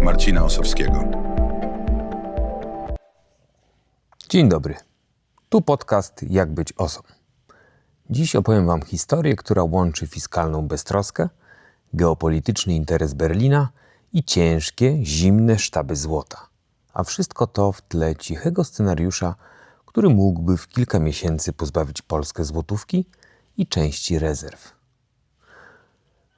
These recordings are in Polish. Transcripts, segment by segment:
Marcina Osowskiego. Dzień dobry. Tu podcast Jak być osobą. Dziś opowiem Wam historię, która łączy fiskalną beztroskę, geopolityczny interes Berlina i ciężkie, zimne sztaby złota. A wszystko to w tle cichego scenariusza, który mógłby w kilka miesięcy pozbawić Polskę złotówki i części rezerw.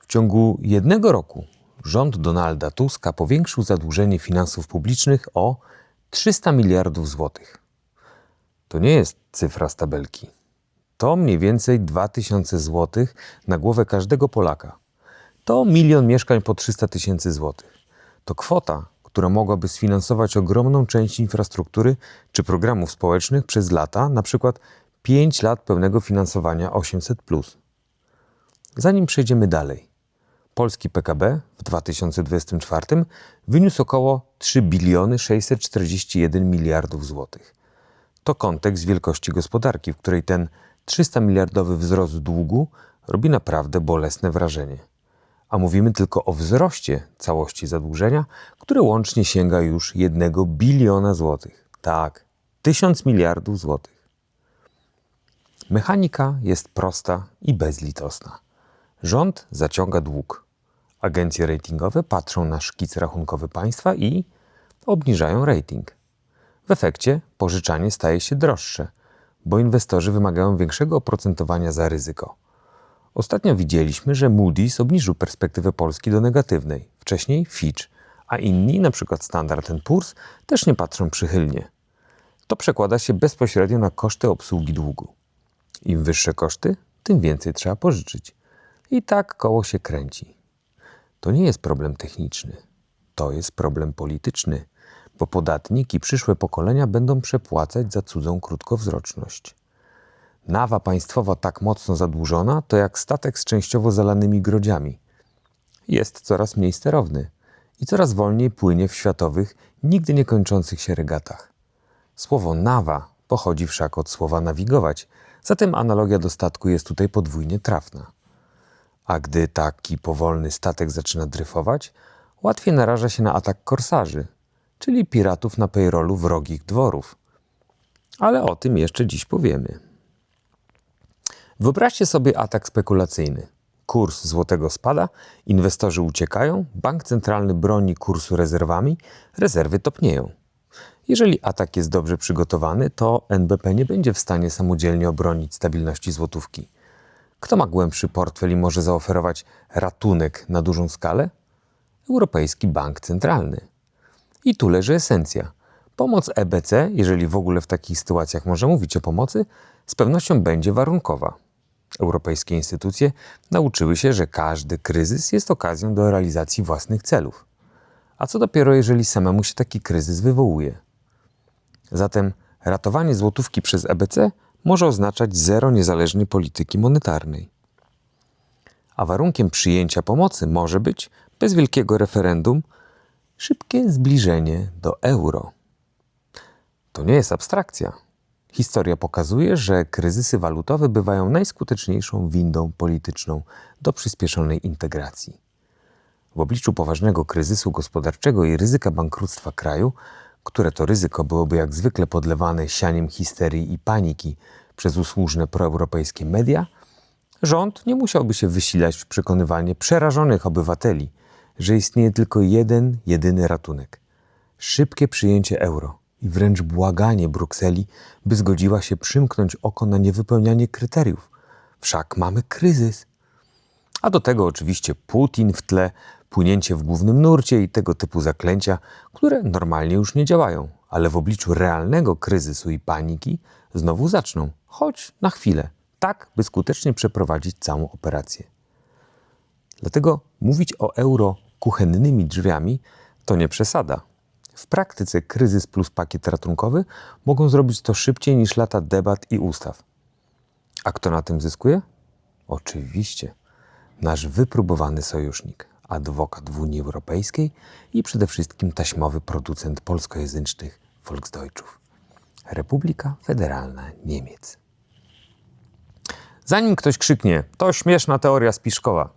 W ciągu jednego roku rząd Donalda Tuska powiększył zadłużenie finansów publicznych o 300 miliardów złotych. To nie jest cyfra z tabelki. To mniej więcej 2000 zł na głowę każdego Polaka. To milion mieszkań po 300 tysięcy złotych. To kwota, która mogłaby sfinansować ogromną część infrastruktury czy programów społecznych przez lata, na przykład 5 lat pełnego finansowania 800. Zanim przejdziemy dalej, polski PKB w 2024 wyniósł około 3 biliony 641 miliardów złotych. To kontekst wielkości gospodarki, w której ten 300 miliardowy wzrost długu robi naprawdę bolesne wrażenie. A mówimy tylko o wzroście całości zadłużenia, które łącznie sięga już 1 biliona złotych. Tak, 1000 miliardów złotych. Mechanika jest prosta i bezlitosna. Rząd zaciąga dług. Agencje ratingowe patrzą na szkic rachunkowy państwa i obniżają rating. W efekcie pożyczanie staje się droższe, bo inwestorzy wymagają większego oprocentowania za ryzyko. Ostatnio widzieliśmy, że Moody's obniżył perspektywę Polski do negatywnej, wcześniej Fitch, a inni, np. Standard Poor's, też nie patrzą przychylnie. To przekłada się bezpośrednio na koszty obsługi długu. Im wyższe koszty, tym więcej trzeba pożyczyć. I tak koło się kręci. To nie jest problem techniczny, to jest problem polityczny, bo podatnik i przyszłe pokolenia będą przepłacać za cudzą krótkowzroczność. Nawa państwowa tak mocno zadłużona to jak statek z częściowo zalanymi grodziami. Jest coraz mniej sterowny i coraz wolniej płynie w światowych, nigdy nie kończących się regatach. Słowo nawa pochodzi wszak od słowa nawigować, zatem analogia do statku jest tutaj podwójnie trafna. A gdy taki powolny statek zaczyna dryfować, łatwiej naraża się na atak korsarzy, czyli piratów na payrollu wrogich dworów. Ale o tym jeszcze dziś powiemy. Wyobraźcie sobie atak spekulacyjny. Kurs złotego spada, inwestorzy uciekają, bank centralny broni kursu rezerwami, rezerwy topnieją. Jeżeli atak jest dobrze przygotowany, to NBP nie będzie w stanie samodzielnie obronić stabilności złotówki. Kto ma głębszy portfel i może zaoferować ratunek na dużą skalę? Europejski Bank Centralny. I tu leży esencja. Pomoc EBC, jeżeli w ogóle w takich sytuacjach można mówić o pomocy, z pewnością będzie warunkowa. Europejskie instytucje nauczyły się, że każdy kryzys jest okazją do realizacji własnych celów. A co dopiero, jeżeli samemu się taki kryzys wywołuje? Zatem ratowanie złotówki przez EBC może oznaczać zero niezależnej polityki monetarnej. A warunkiem przyjęcia pomocy może być, bez wielkiego referendum, szybkie zbliżenie do euro. To nie jest abstrakcja. Historia pokazuje, że kryzysy walutowe bywają najskuteczniejszą windą polityczną do przyspieszonej integracji. W obliczu poważnego kryzysu gospodarczego i ryzyka bankructwa kraju, które to ryzyko byłoby jak zwykle podlewane sianiem histerii i paniki przez usłużne proeuropejskie media, rząd nie musiałby się wysilać w przekonywanie przerażonych obywateli, że istnieje tylko jeden, jedyny ratunek szybkie przyjęcie euro i wręcz błaganie Brukseli, by zgodziła się przymknąć oko na niewypełnianie kryteriów. Wszak mamy kryzys. A do tego oczywiście Putin w tle, płynięcie w głównym nurcie i tego typu zaklęcia, które normalnie już nie działają, ale w obliczu realnego kryzysu i paniki znowu zaczną, choć na chwilę, tak by skutecznie przeprowadzić całą operację. Dlatego mówić o euro kuchennymi drzwiami to nie przesada. W praktyce kryzys plus pakiet ratunkowy mogą zrobić to szybciej niż lata debat i ustaw. A kto na tym zyskuje? Oczywiście nasz wypróbowany sojusznik, adwokat w Unii Europejskiej i przede wszystkim taśmowy producent polskojęzycznych Volksdeutschów. Republika Federalna Niemiec. Zanim ktoś krzyknie, to śmieszna teoria spiszkowa,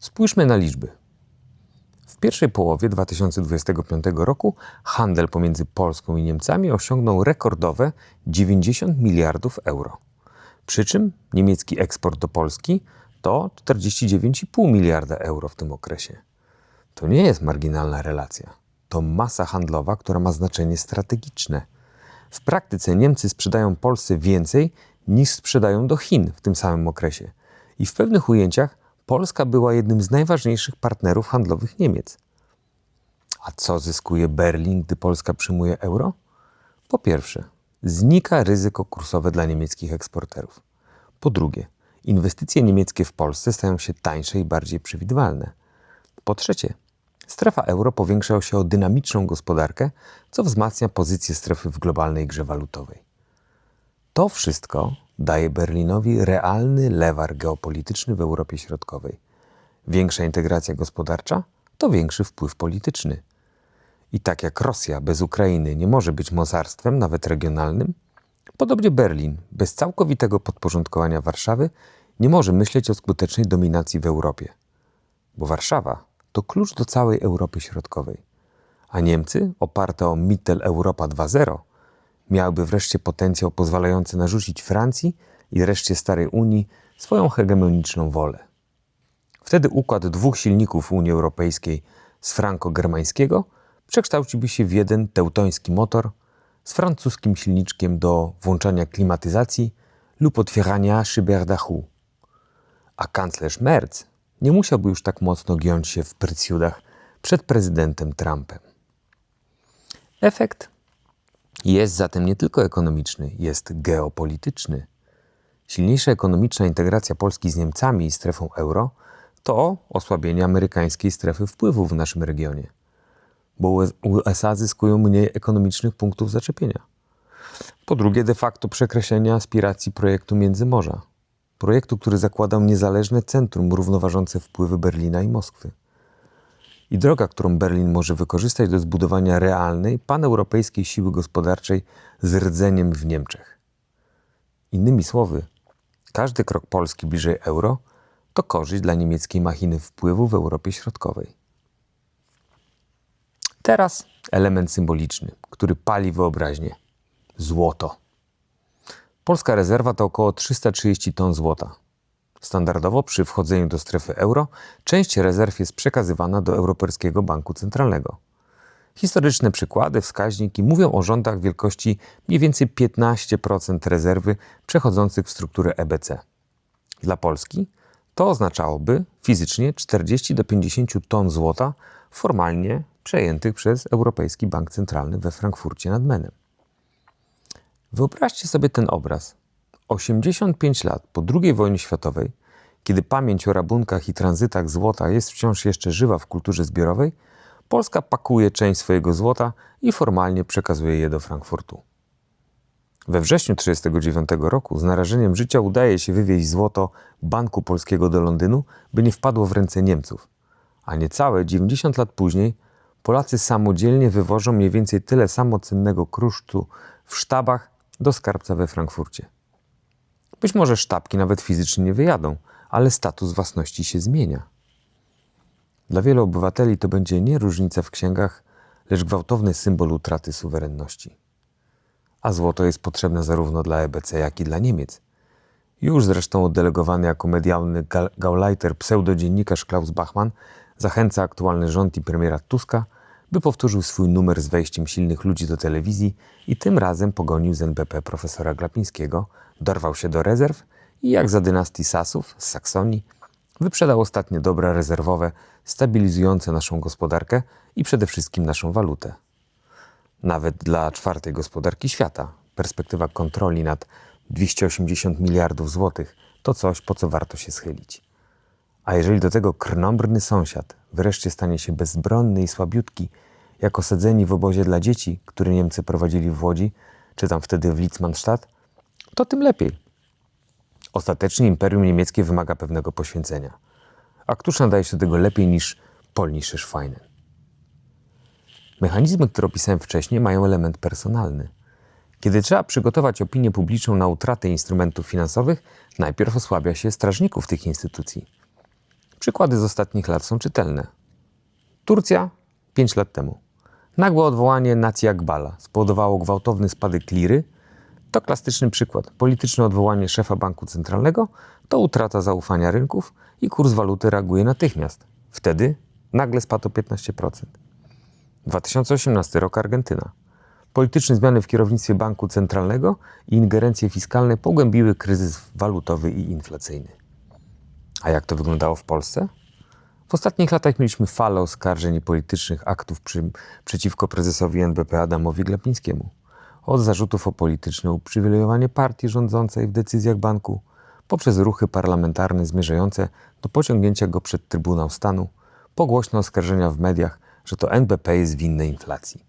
spójrzmy na liczby. pierwszej połowie 2025 roku handel pomiędzy Polską i Niemcami osiągnął rekordowe 90 miliardów euro. Przy czym niemiecki eksport do Polski to 49,5 miliarda euro w tym okresie. To nie jest marginalna relacja. To masa handlowa, która ma znaczenie strategiczne. W praktyce Niemcy sprzedają Polsce więcej niż sprzedają do Chin w tym samym okresie. I w pewnych ujęciach Polska była jednym z najważniejszych partnerów handlowych Niemiec. A co zyskuje Berlin, gdy Polska przyjmuje euro? Po pierwsze, znika ryzyko kursowe dla niemieckich eksporterów. Po drugie, inwestycje niemieckie w Polsce stają się tańsze i bardziej przewidywalne. Po trzecie, strefa euro powiększa się o dynamiczną gospodarkę, co wzmacnia pozycję strefy w globalnej grze walutowej. To wszystko daje Berlinowi realny lewar geopolityczny w Europie Środkowej. Większa integracja gospodarcza to większy wpływ polityczny. I tak jak Rosja bez Ukrainy nie może być mocarstwem, nawet regionalnym, podobnie Berlin bez całkowitego podporządkowania Warszawy nie może myśleć o skutecznej dominacji w Europie. Bo Warszawa to klucz do całej Europy Środkowej. A Niemcy, oparte o Mittel Europa 2.0, miałyby wreszcie potencjał pozwalający narzucić Francji i reszcie Starej Unii swoją hegemoniczną wolę. Wtedy układ dwóch silników Unii Europejskiej z franko-germańskiego przekształciłby się w jeden teutoński motor z francuskim silniczkiem do włączania klimatyzacji lub otwierania szyberdachu. A kanclerz Merz nie musiałby już tak mocno giąć się w prycjudach przed prezydentem Trumpem. Efekt jest zatem nie tylko ekonomiczny, jest geopolityczny. Silniejsza ekonomiczna integracja Polski z Niemcami i strefą euro to osłabienie amerykańskiej strefy wpływów w naszym regionie, bo USA zyskują mniej ekonomicznych punktów zaczepienia. Po drugie, de facto przekreślenie aspiracji projektu Międzymorza, projektu, który zakładał niezależne centrum równoważące wpływy Berlina i Moskwy i droga, którą Berlin może wykorzystać do zbudowania realnej, paneuropejskiej siły gospodarczej z rdzeniem w Niemczech. Innymi słowy, każdy krok Polski bliżej euro to korzyść dla niemieckiej machiny wpływu w Europie Środkowej. Teraz element symboliczny, który pali wyobraźnię. Złoto. Polska rezerwa to około 330 ton złota. Standardowo przy wchodzeniu do strefy euro część rezerw jest przekazywana do Europejskiego Banku Centralnego. Historyczne przykłady, wskaźniki mówią o rządach wielkości mniej więcej 15% rezerwy przechodzących w strukturę EBC. Dla Polski to oznaczałoby fizycznie 40 do 50 ton złota formalnie przejętych przez Europejski Bank Centralny we Frankfurcie nad Menem. Wyobraźcie sobie ten obraz. 85 lat po II wojnie światowej, kiedy pamięć o rabunkach i tranzytach złota jest wciąż jeszcze żywa w kulturze zbiorowej, Polska pakuje część swojego złota i formalnie przekazuje je do Frankfurtu. We wrześniu 1939 roku z narażeniem życia udaje się wywieźć złoto Banku Polskiego do Londynu, by nie wpadło w ręce Niemców. A niecałe 90 lat później Polacy samodzielnie wywożą mniej więcej tyle samo cennego kruszcu w sztabach do skarbca we Frankfurcie. Być może sztabki nawet fizycznie nie wyjadą, ale status własności się zmienia. Dla wielu obywateli to będzie nie różnica w księgach, lecz gwałtowny symbol utraty suwerenności. A złoto jest potrzebne zarówno dla EBC, jak i dla Niemiec. Już zresztą oddelegowany jako medialny gauleiter pseudodziennikarz Klaus Bachmann zachęca aktualny rząd i premiera Tuska, by powtórzył swój numer z wejściem silnych ludzi do telewizji i tym razem pogonił z NBP profesora Glapińskiego, dorwał się do rezerw i jak za dynastii Sasów z Saksonii wyprzedał ostatnie dobra rezerwowe stabilizujące naszą gospodarkę i przede wszystkim naszą walutę. Nawet dla czwartej gospodarki świata perspektywa kontroli nad 280 miliardów złotych to coś, po co warto się schylić. A jeżeli do tego krnąbrny sąsiad wreszcie stanie się bezbronny i słabiutki, jak osadzeni w obozie dla dzieci, który Niemcy prowadzili w Łodzi, czy tam wtedy w Litzmannstadt, to tym lepiej. Ostatecznie Imperium Niemieckie wymaga pewnego poświęcenia. A któż nadaje się do tego lepiej niż polnische Schweine? Mechanizmy, które opisałem wcześniej, mają element personalny. Kiedy trzeba przygotować opinię publiczną na utratę instrumentów finansowych, najpierw osłabia się strażników tych instytucji. Przykłady z ostatnich lat są czytelne. Turcja 5 lat temu. Nagłe odwołanie nacji Akbala spowodowało gwałtowny spadek liry. To klasyczny przykład. Polityczne odwołanie szefa banku centralnego to utrata zaufania rynków i kurs waluty reaguje natychmiast. Wtedy nagle spadł o 15%. 2018 rok Argentyna. Polityczne zmiany w kierownictwie banku centralnego i ingerencje fiskalne pogłębiły kryzys walutowy i inflacyjny. A jak to wyglądało w Polsce? W ostatnich latach mieliśmy falę oskarżeń i politycznych aktów przy, przeciwko prezesowi NBP Adamowi Glapińskiemu. Od zarzutów o polityczne uprzywilejowanie partii rządzącej w decyzjach banku, poprzez ruchy parlamentarne zmierzające do pociągnięcia go przed Trybunał Stanu, po głośne oskarżenia w mediach, że to NBP jest winny inflacji.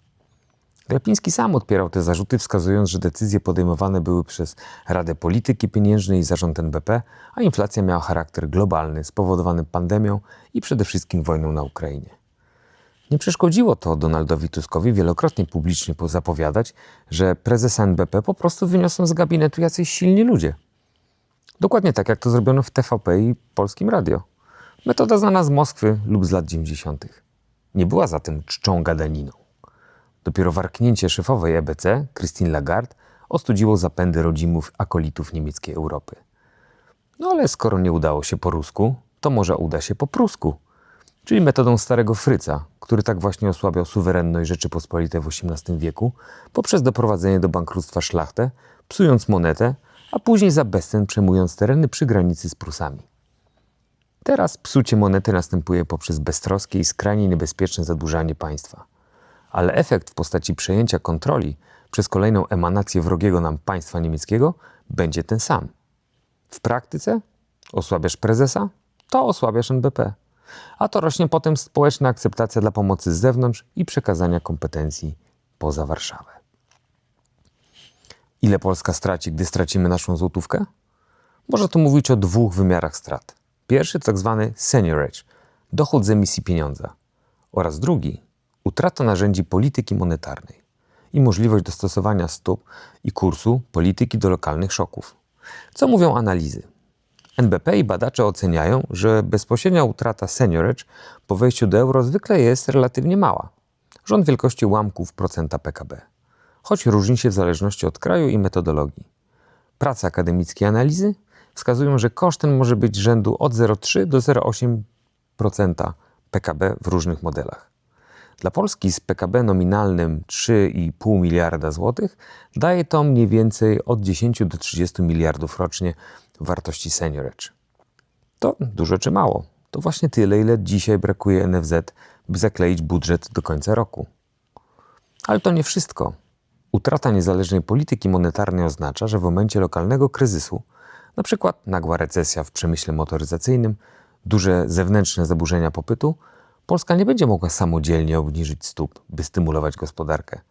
Glapiński sam odpierał te zarzuty, wskazując, że decyzje podejmowane były przez Radę Polityki Pieniężnej i Zarząd NBP, a inflacja miała charakter globalny, spowodowany pandemią i przede wszystkim wojną na Ukrainie. Nie przeszkodziło to Donaldowi Tuskowi wielokrotnie publicznie zapowiadać, że prezesa NBP po prostu wyniosą z gabinetu jacyś silni ludzie. Dokładnie tak, jak to zrobiono w TVP i Polskim Radio. Metoda znana z Moskwy lub z lat 90. Nie była zatem czczą gadaniną. Dopiero warknięcie szefowej EBC, Christine Lagarde, ostudziło zapędy rodzimów akolitów niemieckiej Europy. No ale skoro nie udało się po rusku, to może uda się po prusku, czyli metodą starego Fryca, który tak właśnie osłabiał suwerenność Rzeczypospolitej w XVIII wieku poprzez doprowadzenie do bankructwa szlachtę, psując monetę, a później za bezcen przejmując tereny przy granicy z Prusami. Teraz psucie monety następuje poprzez beztroskie i skrajnie niebezpieczne zadłużanie państwa. Ale efekt w postaci przejęcia kontroli przez kolejną emanację wrogiego nam państwa niemieckiego będzie ten sam. W praktyce osłabiasz prezesa, to osłabiasz NBP. A to rośnie potem społeczna akceptacja dla pomocy z zewnątrz i przekazania kompetencji poza Warszawę. Ile Polska straci, gdy stracimy naszą złotówkę? Można tu mówić o dwóch wymiarach strat. Pierwszy to tak zwany seniorage, dochód z emisji pieniądza, oraz drugi utrata narzędzi polityki monetarnej i możliwość dostosowania stóp i kursu polityki do lokalnych szoków. Co mówią analizy? NBP i badacze oceniają, że bezpośrednia utrata seniorage po wejściu do euro zwykle jest relatywnie mała. Rząd wielkości ułamków procenta PKB, choć różni się w zależności od kraju i metodologii. Prace akademickie analizy wskazują, że koszt ten może być rzędu od 0,3 do 0,8% PKB w różnych modelach. Dla Polski z PKB nominalnym 3,5 miliarda złotych daje to mniej więcej od 10 do 30 miliardów rocznie wartości seniorage. To dużo czy mało? To właśnie tyle, ile dzisiaj brakuje NFZ, by zakleić budżet do końca roku. Ale to nie wszystko. Utrata niezależnej polityki monetarnej oznacza, że w momencie lokalnego kryzysu, np. nagła recesja w przemyśle motoryzacyjnym, duże zewnętrzne zaburzenia popytu, Polska nie będzie mogła samodzielnie obniżyć stóp, by stymulować gospodarkę.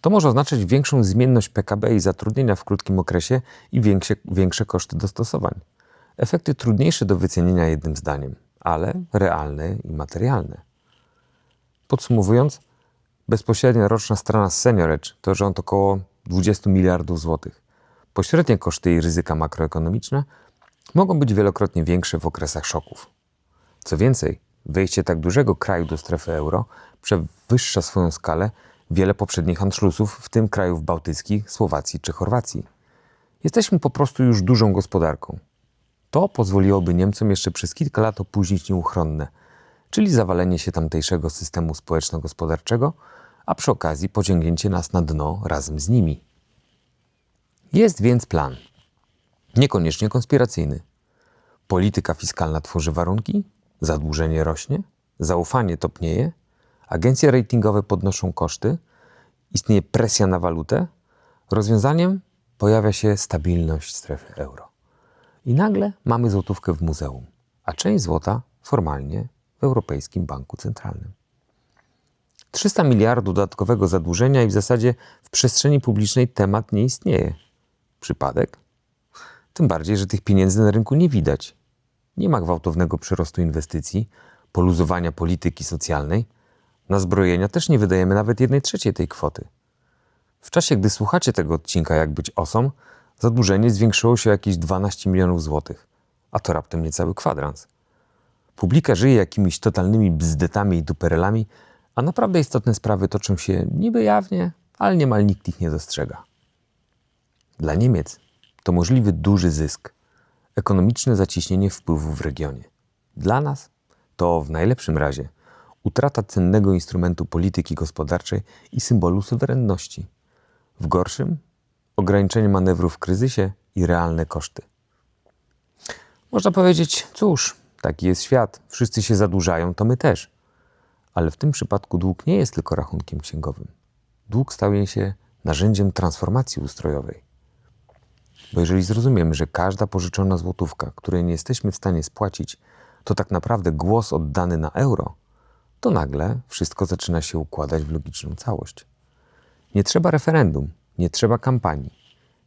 To może oznaczać większą zmienność PKB i zatrudnienia w krótkim okresie i większe, większe koszty dostosowań. Efekty trudniejsze do wycenienia jednym zdaniem, ale realne i materialne. Podsumowując, bezpośrednia roczna strona Seniorage to rząd około 20 miliardów złotych. Pośrednie koszty i ryzyka makroekonomiczne mogą być wielokrotnie większe w okresach szoków. Co więcej, wejście tak dużego kraju do strefy euro przewyższa swoją skalę wiele poprzednich Anschlussów, w tym krajów bałtyckich, Słowacji czy Chorwacji. Jesteśmy po prostu już dużą gospodarką. To pozwoliłoby Niemcom jeszcze przez kilka lat opóźnić nieuchronne, czyli zawalenie się tamtejszego systemu społeczno-gospodarczego, a przy okazji pociągnięcie nas na dno razem z nimi. Jest więc plan. Niekoniecznie konspiracyjny. Polityka fiskalna tworzy warunki, zadłużenie rośnie, zaufanie topnieje, agencje ratingowe podnoszą koszty, istnieje presja na walutę, rozwiązaniem pojawia się stabilność strefy euro. I nagle mamy złotówkę w muzeum, a część złota formalnie w Europejskim Banku Centralnym. 300 miliardów dodatkowego zadłużenia i w zasadzie w przestrzeni publicznej temat nie istnieje. Przypadek? Tym bardziej, że tych pieniędzy na rynku nie widać. Nie ma gwałtownego przyrostu inwestycji, poluzowania polityki socjalnej. Na zbrojenia też nie wydajemy nawet jednej trzeciej tej kwoty. W czasie, gdy słuchacie tego odcinka Jak być osą, zadłużenie zwiększyło się o jakieś 12 milionów złotych, a to raptem niecały kwadrans. Publika żyje jakimiś totalnymi bzdetami i duperelami, a naprawdę istotne sprawy toczą się niby jawnie, ale niemal nikt ich nie dostrzega. Dla Niemiec to możliwy duży zysk, ekonomiczne zacieśnienie wpływów w regionie. Dla nas to w najlepszym razie utrata cennego instrumentu polityki gospodarczej i symbolu suwerenności. W gorszym ograniczenie manewru w kryzysie i realne koszty. Można powiedzieć, cóż, taki jest świat, wszyscy się zadłużają, to my też. Ale w tym przypadku dług nie jest tylko rachunkiem księgowym. Dług stał się narzędziem transformacji ustrojowej. Bo jeżeli zrozumiemy, że każda pożyczona złotówka, której nie jesteśmy w stanie spłacić, to tak naprawdę głos oddany na euro, to nagle wszystko zaczyna się układać w logiczną całość. Nie trzeba referendum, nie trzeba kampanii,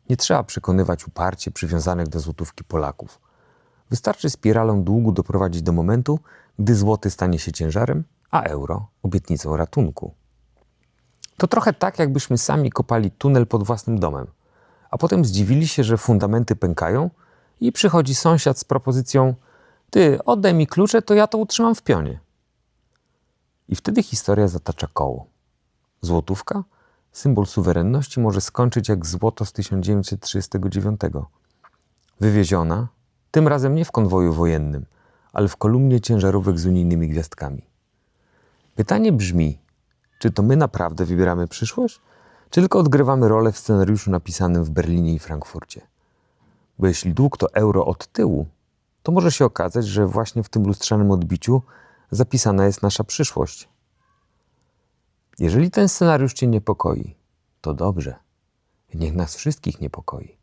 nie trzeba przekonywać uparcie przywiązanych do złotówki Polaków. Wystarczy spiralą długu doprowadzić do momentu, gdy złoty stanie się ciężarem, a euro obietnicą ratunku. To trochę tak, jakbyśmy sami kopali tunel pod własnym domem, a potem zdziwili się, że fundamenty pękają i przychodzi sąsiad z propozycją: Ty, oddaj mi klucze, to ja to utrzymam w pionie. I wtedy historia zatacza koło. Złotówka, symbol suwerenności, może skończyć jak złoto z 1939. Wywieziona, tym razem nie w konwoju wojennym, ale w kolumnie ciężarówek z unijnymi gwiazdkami. Pytanie brzmi, czy to my naprawdę wybieramy przyszłość, czy tylko odgrywamy rolę w scenariuszu napisanym w Berlinie i Frankfurcie? Bo jeśli dług to euro od tyłu, to może się okazać, że właśnie w tym lustrzanym odbiciu zapisana jest nasza przyszłość. Jeżeli ten scenariusz Cię niepokoi, to dobrze. Niech nas wszystkich niepokoi,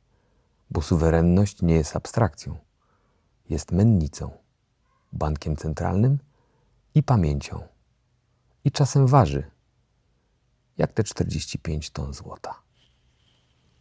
bo suwerenność nie jest abstrakcją, jest mennicą, bankiem centralnym i pamięcią. I czasem waży, jak te 45 ton złota.